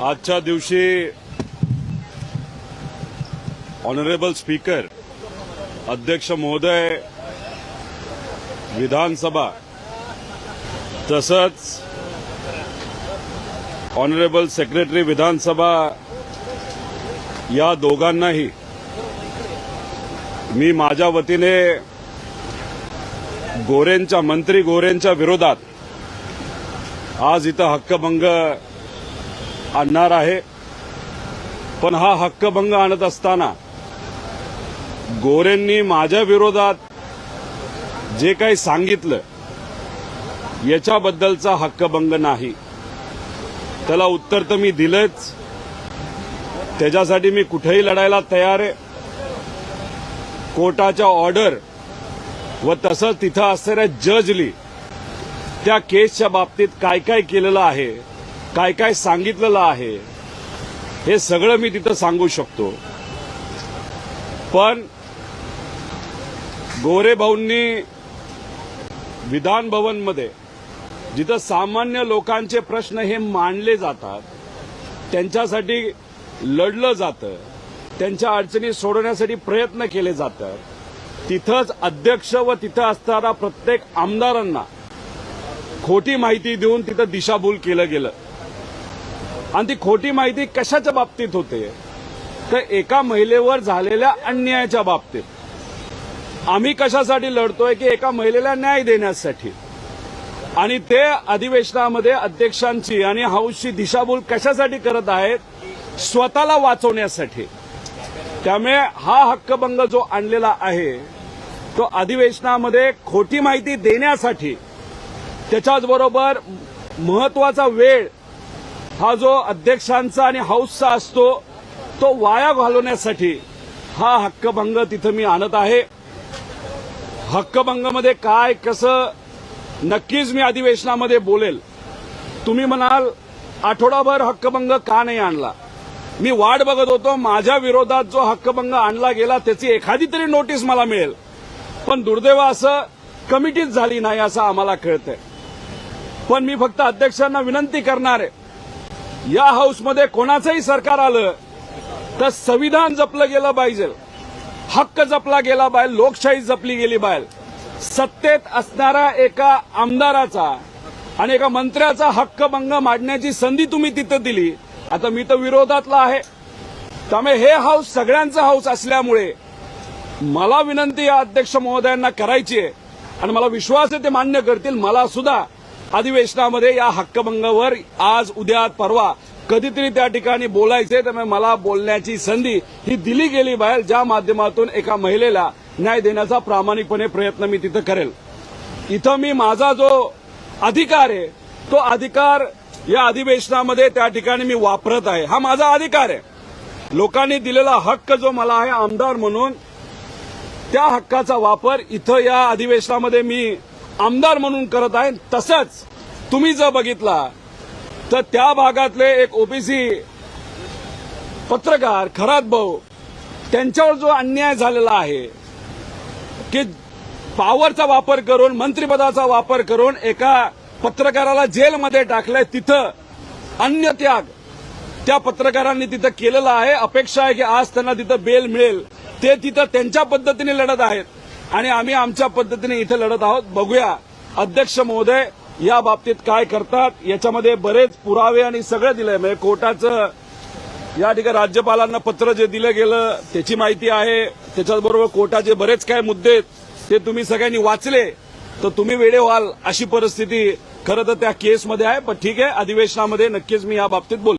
आजच्या दिवशी honourable speaker अध्यक्ष महोदय विधानसभा तसंच ऑनरेबल सेक्रेटरी विधानसभा या दोघांनाही मी माझ्या वतीने गोरेंच्या मंत्री गोरेंच्या विरोधात आज इथं हक्कभंग आणणार आहे. पण हा हक्कभंग आणत असताना गोरेंनी माझ्या विरोधात जे काही सांगितलं याच्याबद्दलचा हक्कभंग नाही. त्याला उत्तर तर मी दिलंच. त्याच्यासाठी मी कुठेही लढायला तयार आहे. कोर्टाच्या ऑर्डर व तसंच तिथं असणाऱ्या जजली त्या केसच्या बाबतीत काय काय केलेलं आहे काय काय सांगितलेलं आहे हे सगळं मी तिथं सांगू शकतो. पण गोरेभाऊंनी विधानभवनमध्ये विधान भवनमध्ये जिथं सामान्य लोकांचे प्रश्न हे मांडले जातात त्यांच्यासाठी लढलं जातं त्यांच्या अडचणी सोडवण्यासाठी प्रयत्न केले जातात तिथंच अध्यक्ष व तिथं असणारा प्रत्येक आमदारांना खोटी माहिती देऊन तिथं दिशाभूल केलं गेलं. आणि ती खोटी माहिती कशाच्या बाबतीत होते? तर एका महिलेवर झालेल्या अन्यायाच्या बाबतीत. आम्ही कशासाठी लढतोय की एका महिलेला न्याय देण्यासाठी? आणि ते अधिवेशनामध्ये अध्यक्षांची आणि हाऊसची दिशाभूल कशासाठी करत आहेत? स्वतःला वाचवण्यासाठी. त्यामुळे हा हक्कभंग जो आणलेला आहे तो अधिवेशनामध्ये खोटी माहिती देण्यासाठी त्याच्याचबरोबर महत्त्वाचा वेळ हा जो अध्यक्षांचा आणि हाऊसचा असतो तो वाया घालवण्यासाठी हा हक्कभंग तिथं मी आणत आहे. हक्कभंगमध्ये काय कसं नक्कीच मी अधिवेशनामध्ये बोलेल. तुम्ही म्हणाल आठवडाभर हक्कभंग का नाही आणला? मी वाट बघत होतो माझ्या विरोधात जो हक्कभंग आणला गेला त्याची एखादी तरी नोटीस मला मिळेल. पण दुर्दैव असं कमिटीच झाली नाही असं आम्हाला कळतंय. पण मी फक्त अध्यक्षांना विनंती करणार आहे. या हाऊसमध्ये कोणाचंही सरकार आलं तर संविधान जपलं गेलं पाहिजे. हक्क जपला गेला पाहिजे लोकशाही जपली गेली पाहिजे. सत्तेत असणाऱ्या एका आमदाराचा आणि एका मंत्र्याचा हक्कभंग मांडण्याची संधी तुम्ही तिथं दिली. आता मी तर विरोधातला आहे. त्यामुळे हे हाऊस सगळ्यांचं हाऊस असल्यामुळे मला विनंती या अध्यक्ष महोदयांना करायची आहे. आणि मला विश्वास आहे ते मान्य करतील. मला सुद्धा अधिवेशनामध्ये या हक्कभंगावर आज उद्या परवा कधीतरी त्या ठिकाणी बोलायचे. त्यामुळे मला बोलण्याची संधी ही दिली गेली बाहेर ज्या माध्यमातून एका महिलेला न्याय देण्याचा प्रामाणिकपणे प्रयत्न मी तिथं करेल. इथं मी माझा जो अधिकार आहे तो अधिकार या अधिवेशनामध्ये त्या ठिकाणी मी वापरत आहे. हा माझा अधिकार आहे. लोकांनी दिलेला हक्क जो मला आहे आमदार म्हणून त्या हक्काचा वापर इथं या अधिवेशनामध्ये मी आमदार म्हणून करत आहे तसंच तुम्ही जर बघितला तर त्या भागातले एक ओबीसी पत्रकार खरात भाऊ त्यांच्यावर जो अन्याय झालेला आहे की पॉवरचा वापर करून मंत्रिपदाचा वापर करून एका पत्रकाराला जेलमध्ये टाकलंय तिथं अन्य त्याग त्या पत्रकारांनी तिथं केलेला आहे. अपेक्षा आहे की आज त्यांना तिथं बेल मिळेल. ते तिथं त्यांच्या पद्धतीने लढत आहेत. आणि आम्ही आमच्या पद्धतीने इथं लढत आहोत. बघूया अध्यक्ष महोदय या बाबतीत काय करतात? याच्यामध्ये बरेच पुरावे आणि सगळं दिलंय. म्हणजे कोर्टाचं या ठिकाणी राज्यपालांना पत्र जे दिलं गेलं त्याची माहिती आहे. त्याच्याचबरोबर कोर्टाचे बरेच काय मुद्दे आहेत, ते तुम्ही सगळ्यांनी वाचले. तर तुम्ही वेडे व्हाल अशी परिस्थिती खरं तर त्या केसमध्ये आहे. पण ठीक आहे अधिवेशनामध्ये नक्कीच मी या बाबतीत बोल